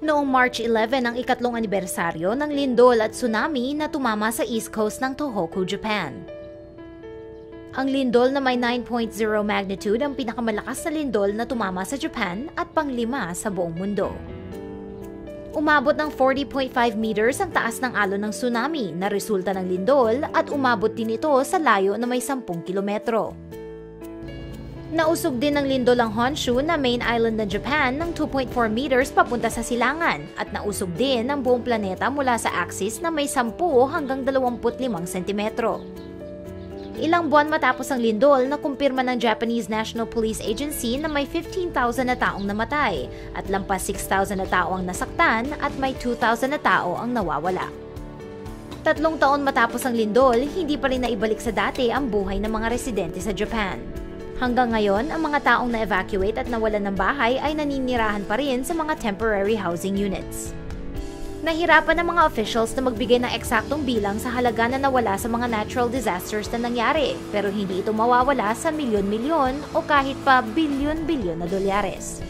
Noong March 11 ang ikatlong anibersaryo ng lindol at tsunami na tumama sa east coast ng Tohoku, Japan. Ang lindol na may 9.0 magnitude ang pinakamalakas na lindol na tumama sa Japan at panglima sa buong mundo. Umabot ng 40.5 meters ang taas ng alon ng tsunami na resulta ng lindol at umabot din ito sa layo na may 10 kilometro. Nausog din ng lindol ang Honshu na main island ng Japan ng 2.4 meters papunta sa silangan at nausog din ang buong planeta mula sa axis na may 10 hanggang 25 sentimetro. Ilang buwan matapos ang lindol, nakumpirma ng Japanese National Police Agency na may 15,000 na taong namatay at lampas 6,000 na tao ang nasaktan at may 2,000 na tao ang nawawala. Tatlong taon matapos ang lindol, hindi pa rin naibalik sa dati ang buhay ng mga residente sa Japan. Hanggang ngayon, ang mga taong na-evacuate at nawalan ng bahay ay naninirahan pa rin sa mga temporary housing units. Nahirapan ng mga officials na magbigay ng eksaktong bilang sa halaga na nawala sa mga natural disasters na nangyari, pero hindi ito mawawala sa milyon-milyon o kahit pa bilyon-bilyon na dolyares.